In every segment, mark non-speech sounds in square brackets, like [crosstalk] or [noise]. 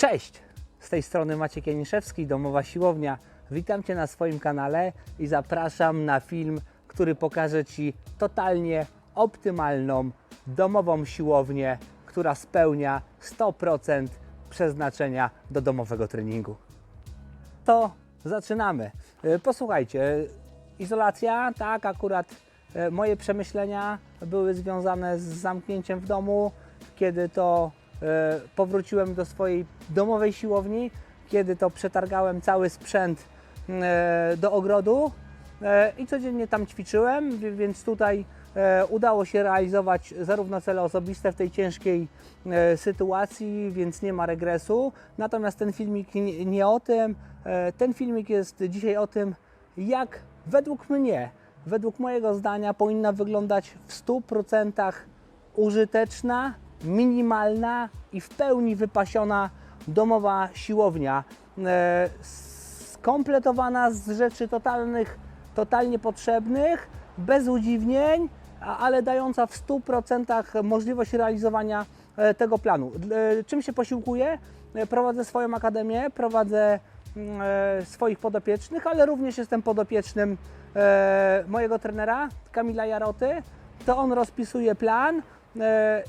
Cześć! Z tej strony Maciek Janiszewski, Domowa Siłownia. Witam Cię na swoim kanale i zapraszam na film, który pokaże Ci totalnie optymalną domową siłownię, która spełnia 100% przeznaczenia do domowego treningu. To zaczynamy. E, Posłuchajcie, izolacja, tak, akurat e, moje przemyślenia były związane z zamknięciem w domu, kiedy to powróciłem do swojej domowej siłowni, kiedy to przetargałem cały sprzęt e, do ogrodu e, i codziennie tam ćwiczyłem, wi- więc tutaj e, udało się realizować zarówno cele osobiste w tej ciężkiej e, sytuacji, więc nie ma regresu. Natomiast ten filmik nie, o tym. E, Ten filmik jest dzisiaj o tym, jak według mnie, według mojego zdania powinna wyglądać w 100% użyteczna, minimalna i w pełni wypasiona domowa siłownia. E, Skompletowana z rzeczy totalnych, totalnie potrzebnych, bez udziwnień, ale dająca w 100% możliwość realizowania e, tego planu. E, Czym się posiłkuję? Prowadzę swoją akademię, prowadzę mm, swoich podopiecznych, ale również jestem podopiecznym mojego trenera Kamila Jaroty. To on rozpisuje plan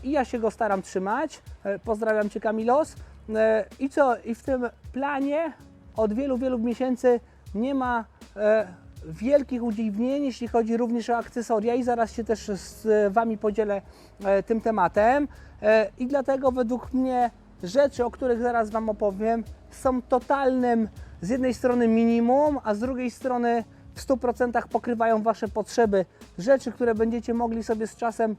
i ja się go staram trzymać. E, Pozdrawiam Cię Kamilos. E, I co? I w tym planie od wielu, wielu miesięcy nie ma e, wielkich udziwnień, jeśli chodzi również o akcesoria i zaraz się też z Wami podzielę e, tym tematem. E, I dlatego według mnie rzeczy, o których zaraz Wam opowiem, są totalnym z jednej strony minimum, a z drugiej strony w 100% pokrywają Wasze potrzeby. Rzeczy, które będziecie mogli sobie z czasem e,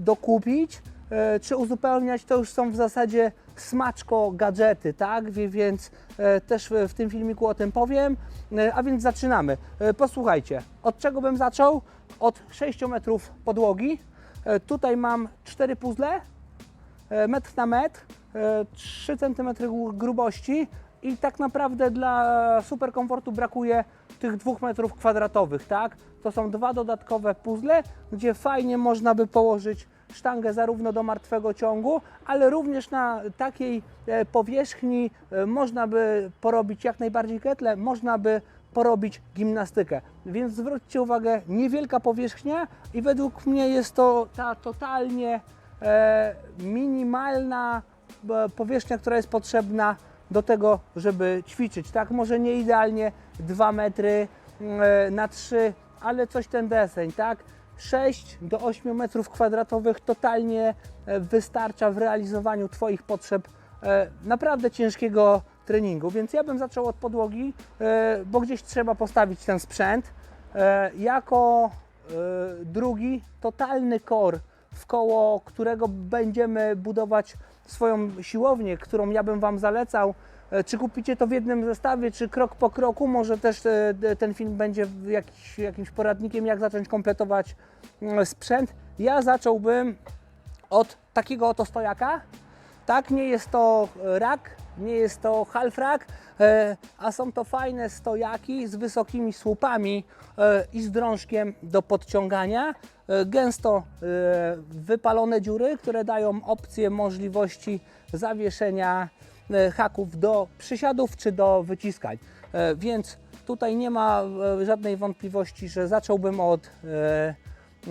dokupić, e, czy uzupełniać, to już są w zasadzie smaczko gadżety, tak? Więc e, też w tym filmiku o tym powiem. E, A więc zaczynamy. E, Posłuchajcie, od czego bym zaczął? Od 6 metrów podłogi. E, Tutaj mam 4 puzzle, e, metr na metr, e, 3 cm grubości i tak naprawdę dla super komfortu brakuje tych 2 metrów kwadratowych, tak? To są dwa dodatkowe puzzle, gdzie fajnie można by położyć sztangę zarówno do martwego ciągu, ale również na takiej e, powierzchni e, można by porobić jak najbardziej ketle, można by porobić gimnastykę. Więc zwróćcie uwagę, niewielka powierzchnia i według mnie jest to ta totalnie e, minimalna powierzchnia, która jest potrzebna do tego, żeby ćwiczyć. Tak, może nie idealnie 2 metry na 3, ale coś ten deseń, tak? 6 do 8 metrów kwadratowych totalnie e, wystarcza w realizowaniu Twoich potrzeb e, naprawdę ciężkiego treningu. Więc ja bym zaczął od podłogi, e, bo gdzieś trzeba postawić ten sprzęt. Jako drugi totalny core, w koło którego będziemy budować swoją siłownię, którą ja bym Wam zalecał. E, Czy kupicie to w jednym zestawie, czy krok po kroku? Może też e, ten film będzie jakiś, jakimś poradnikiem, jak zacząć kompletować mm, sprzęt. Ja zacząłbym od takiego oto stojaka. Tak, nie jest to rak, nie jest to half rack, e, a są to fajne stojaki z wysokimi słupami i z drążkiem do podciągania. Gęsto wypalone dziury, które dają opcję możliwości zawieszenia haków do przysiadów czy do wyciskań. E, Więc tutaj nie ma e, żadnej wątpliwości, że zacząłbym od, e,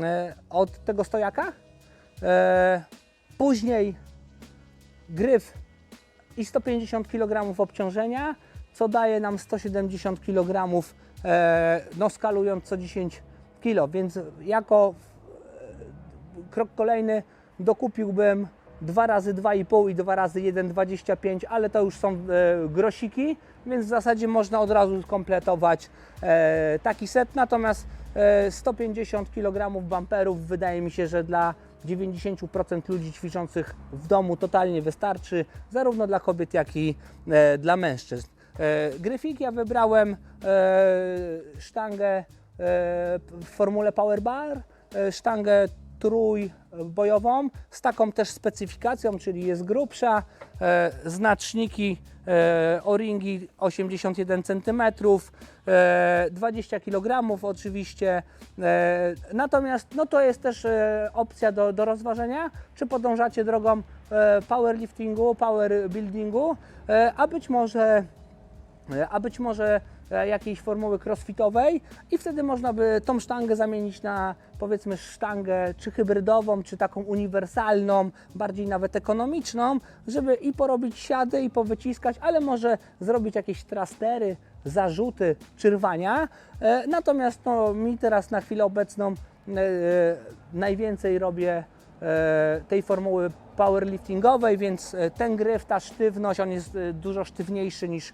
e, od tego stojaka. E, Później gryf i 150 kg obciążenia, co daje nam 170 kg, e, no skalując co 10 kg, więc jako e, krok kolejny dokupiłbym 2 razy 2,5 i 2 razy 1,25, ale to już są e, grosiki, więc w zasadzie można od razu skompletować e, taki set, natomiast e, 150 kg bumperów wydaje mi się, że dla 90% ludzi ćwiczących w domu totalnie wystarczy, zarówno dla kobiet, jak i e, dla mężczyzn. E, gryfik ja wybrałem e, sztangę e, w formule Power Bar, e, sztangę trójbojową z taką też specyfikacją, czyli jest grubsza, e, znaczniki e, o-ringi 81 cm, e, 20 kg oczywiście. E, natomiast no to jest też e, opcja do, do rozważenia, czy podążacie drogą e, powerliftingu, powerbuildingu, e, a być może E, a być może e, jakiejś formuły crossfitowej i wtedy można by tą sztangę zamienić na powiedzmy sztangę czy hybrydową, czy taką uniwersalną, bardziej nawet ekonomiczną, żeby i porobić siady i powyciskać, ale może zrobić jakieś trastery, zarzuty czy rwania. E, Natomiast no, mi teraz na chwilę obecną e, e, najwięcej robię e, tej formuły powerliftingowej, więc e, ten gryf, ta sztywność, on jest e, dużo sztywniejszy niż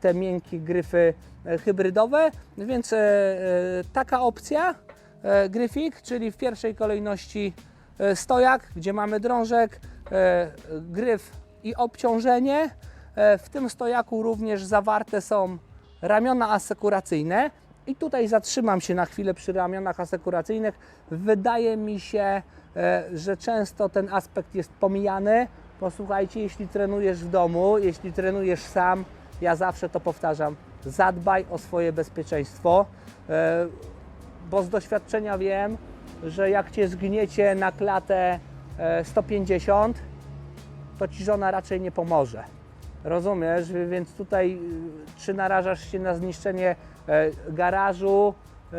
te miękkie gryfy e, hybrydowe, więc taka opcja gryfik, czyli w pierwszej kolejności stojak, gdzie mamy drążek, gryf i obciążenie. W tym stojaku również zawarte są ramiona asekuracyjne. I tutaj zatrzymam się na chwilę przy ramionach asekuracyjnych. Wydaje mi się, że często ten aspekt jest pomijany. Posłuchajcie, jeśli trenujesz w domu, jeśli trenujesz sam, ja zawsze to powtarzam, zadbaj o swoje bezpieczeństwo, e, bo z doświadczenia wiem, że jak cię zgniecie na klatę e, 150, to ci żona raczej nie pomoże. Rozumiesz? Więc tutaj czy narażasz się na zniszczenie e, garażu, e,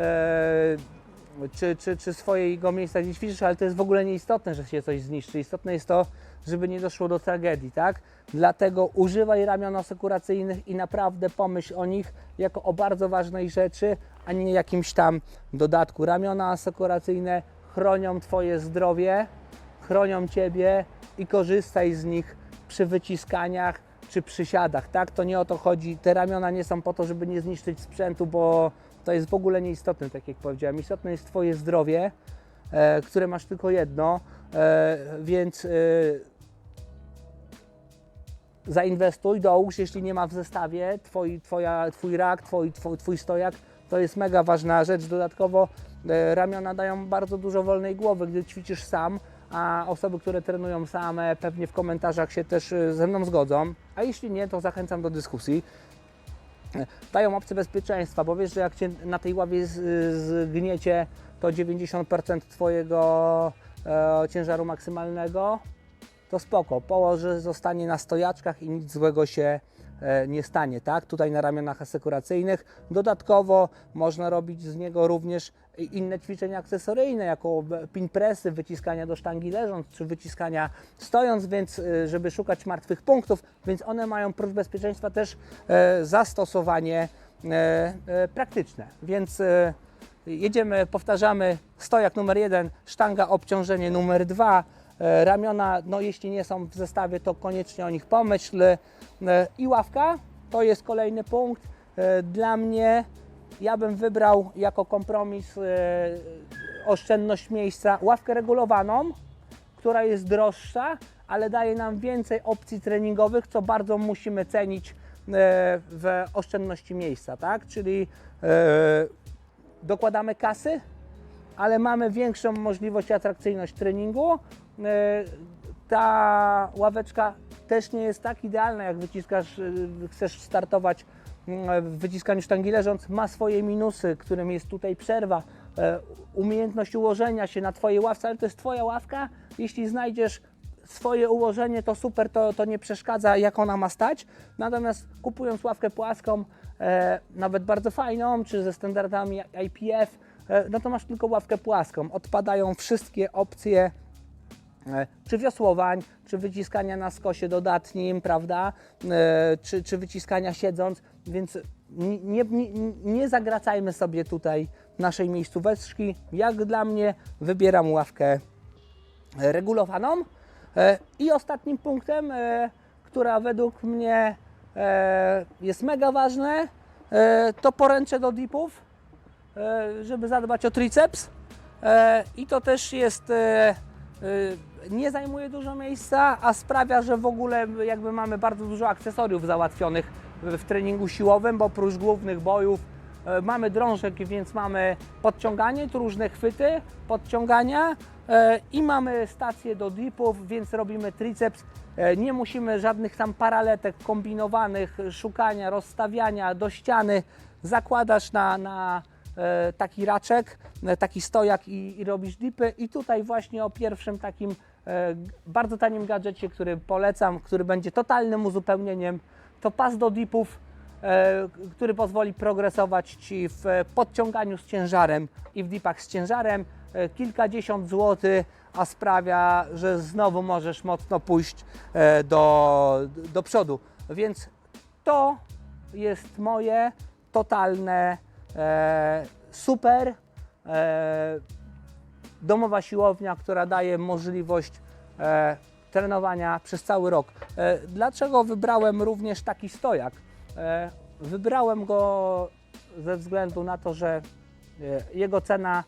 czy, czy, czy swojego miejsca, gdzie ćwiczysz, ale to jest w ogóle nieistotne, że się coś zniszczy. Istotne jest to, żeby nie doszło do tragedii, tak? Dlatego używaj ramion asekuracyjnych i naprawdę pomyśl o nich jako o bardzo ważnej rzeczy, a nie jakimś tam dodatku. Ramiona asekuracyjne chronią Twoje zdrowie, chronią Ciebie i korzystaj z nich przy wyciskaniach czy przysiadach, tak? To nie o to chodzi. Te ramiona nie są po to, żeby nie zniszczyć sprzętu, bo to jest w ogóle nieistotne, tak jak powiedziałem. Istotne jest Twoje zdrowie, e, które masz tylko jedno, e, więc e, zainwestuj, dołóż, jeśli nie ma w zestawie twoi, twoja, Twój rak, twój, twój, twój stojak, to jest mega ważna rzecz. Dodatkowo e, ramiona dają bardzo dużo wolnej głowy, gdy ćwiczysz sam, a osoby, które trenują same, pewnie w komentarzach się też e, ze mną zgodzą, a jeśli nie, to zachęcam do dyskusji. Dają opcję bezpieczeństwa, bo wiesz, że jak Cię na tej ławie zgniecie, to 90% Twojego e, ciężaru maksymalnego to spoko, położy zostanie na stojaczkach i nic złego się e, nie stanie, tak? Tutaj na ramionach asekuracyjnych. Dodatkowo można robić z niego również inne ćwiczenia akcesoryjne, jako e, pin pressy, wyciskania do sztangi leżąc, czy wyciskania stojąc, więc e, żeby szukać martwych punktów, więc one mają prócz bezpieczeństwa też e, zastosowanie e, e, praktyczne, więc e, Jedziemy, powtarzamy stojak numer jeden, sztanga obciążenie numer dwa, e, ramiona, no jeśli nie są w zestawie, to koniecznie o nich pomyśl. E, I ławka to jest kolejny punkt. E, Dla mnie ja bym wybrał jako kompromis e, oszczędność miejsca ławkę regulowaną, która jest droższa, ale daje nam więcej opcji treningowych, co bardzo musimy cenić e, w oszczędności miejsca, tak? Czyli e, dokładamy kasy, ale mamy większą możliwość i atrakcyjność treningu. E, Ta ławeczka też nie jest tak idealna, jak wyciskasz, e, chcesz startować mm, w wyciskaniu sztangi leżąc. Ma swoje minusy, którym jest tutaj przerwa, e, umiejętność ułożenia się na Twojej ławce, ale to jest Twoja ławka. Jeśli znajdziesz swoje ułożenie, to super, to, to nie przeszkadza, jak ona ma stać. Natomiast kupując ławkę płaską, nawet bardzo fajną, czy ze standardami IPF, no to masz tylko ławkę płaską. Odpadają wszystkie opcje czy wiosłowań, czy wyciskania na skosie dodatnim, prawda, e, czy, czy wyciskania siedząc, więc nie, nie, nie, zagracajmy sobie tutaj naszej miejscóweczki. Jak dla mnie wybieram ławkę regulowaną. E, I ostatnim punktem, e, która według mnie e, jest mega ważne, e, to poręcze do dipów, e, żeby zadbać o triceps. E, I to też jest, e, e, nie zajmuje dużo miejsca, a sprawia, że w ogóle jakby mamy bardzo dużo akcesoriów załatwionych w treningu siłowym, bo oprócz głównych bojów e, mamy drążek, więc mamy podciąganie, tu różne chwyty podciągania, E, I mamy stację do dipów, więc robimy triceps. E, Nie musimy żadnych tam paraletek kombinowanych, szukania, rozstawiania do ściany. Zakładasz na, na taki raczek, taki stojak i, i robisz dipy. I tutaj właśnie o pierwszym takim bardzo tanim gadżecie, który polecam, który będzie totalnym uzupełnieniem, to pas do dipów, e, który pozwoli progresować Ci w e, podciąganiu z ciężarem i w dipach z ciężarem. E, Kilkadziesiąt złotych, a sprawia, że znowu możesz mocno pójść e, do, do przodu. Więc to jest moje totalne e, super e, domowa siłownia, która daje możliwość e, trenowania przez cały rok. E, dlaczego wybrałem również taki stojak? E, wybrałem go ze względu na to, że e, jego cena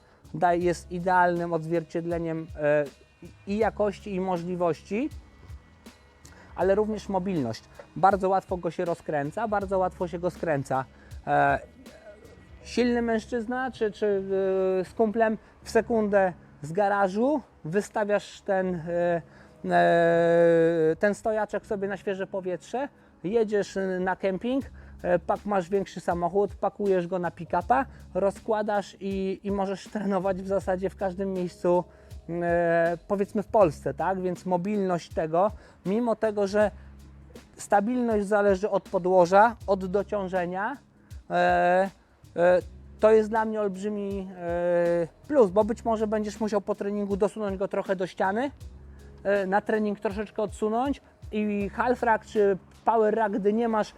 jest idealnym odzwierciedleniem e, i jakości, i możliwości, ale również mobilność. Bardzo łatwo go się rozkręca, bardzo łatwo się go skręca. E, silny mężczyzna, czy, czy z kumplem w sekundę z garażu wystawiasz ten, e, e, ten stojaczek sobie na świeże powietrze, jedziesz na kemping, e, pak, masz większy samochód, pakujesz go na pick-upa, rozkładasz i, i możesz [laughs] trenować w zasadzie w każdym miejscu, powiedzmy w Polsce, tak? Więc mobilność tego, mimo tego, że stabilność zależy od podłoża, od dociążenia, To jest dla mnie olbrzymi e, plus, bo być może będziesz musiał po treningu dosunąć go trochę do ściany, e, na trening troszeczkę odsunąć i half rack czy power rack, gdy nie masz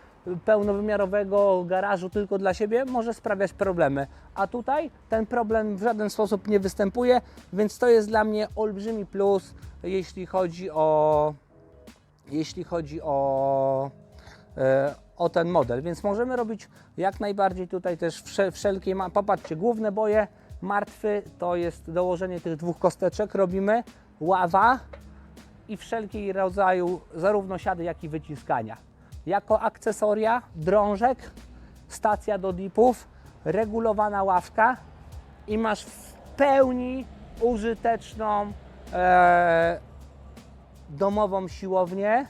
pełnowymiarowego garażu tylko dla siebie, może sprawiać problemy. A tutaj ten problem w żaden sposób nie występuje, więc to jest dla mnie olbrzymi plus, jeśli chodzi o jeśli chodzi o, o ten model. Więc możemy robić jak najbardziej tutaj też wsze, wszelkie, popatrzcie, główne boje martwy to jest dołożenie tych dwóch kosteczek, robimy ława i wszelkiej rodzaju zarówno siady, jak i wyciskania. Jako akcesoria drążek, stacja do dipów, regulowana ławka i masz w pełni użyteczną e, domową siłownię.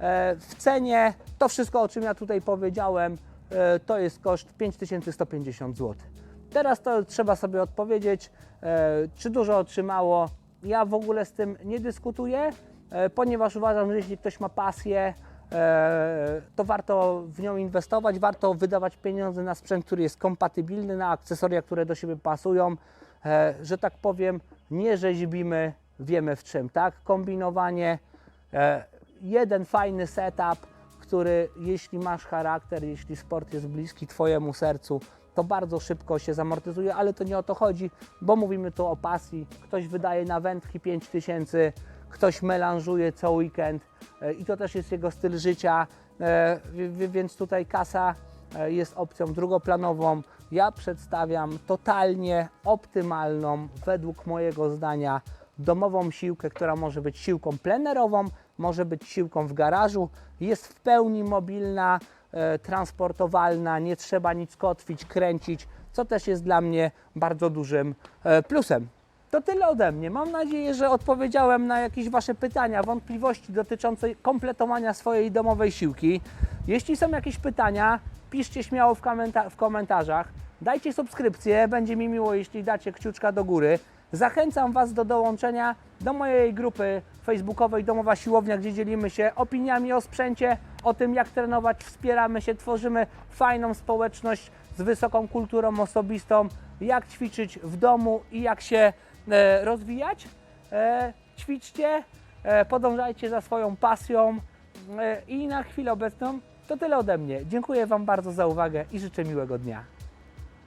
E, W cenie to wszystko, o czym ja tutaj powiedziałem, e, to jest koszt 5150 zł. Teraz to trzeba sobie odpowiedzieć, e, czy dużo otrzymało. Ja w ogóle z tym nie dyskutuję, e, ponieważ uważam, że jeśli ktoś ma pasję, to warto w nią inwestować, warto wydawać pieniądze na sprzęt, który jest kompatybilny, na akcesoria, które do siebie pasują, że tak powiem, nie rzeźbimy, wiemy w czym, tak? Kombinowanie, jeden fajny setup, który jeśli masz charakter, jeśli sport jest bliski Twojemu sercu, to bardzo szybko się zamortyzuje, ale to nie o to chodzi, bo mówimy tu o pasji. Ktoś wydaje na wędki 5000, ktoś melanżuje co weekend e, i to też jest jego styl życia, e, wi- wi- więc tutaj kasa e, jest opcją drugoplanową. Ja przedstawiam totalnie optymalną, według mojego zdania, domową siłkę, która może być siłką plenerową, może być siłką w garażu, jest w pełni mobilna, e, transportowalna, nie trzeba nic kotwić, kręcić, co też jest dla mnie bardzo dużym e, plusem. To tyle ode mnie. Mam nadzieję, że odpowiedziałem na jakieś Wasze pytania, wątpliwości dotyczące kompletowania swojej domowej siłki. Jeśli są jakieś pytania, piszcie śmiało w, komenta- w komentarzach. Dajcie subskrypcję, będzie mi miło, jeśli dacie kciuczka do góry. Zachęcam Was do dołączenia do mojej grupy facebookowej Domowa Siłownia, gdzie dzielimy się opiniami o sprzęcie, o tym jak trenować, wspieramy się, tworzymy fajną społeczność z wysoką kulturą osobistą, jak ćwiczyć w domu i jak się e, rozwijać. E, ćwiczcie, e, podążajcie za swoją pasją e, i na chwilę obecną to tyle ode mnie. Dziękuję Wam bardzo za uwagę i życzę miłego dnia.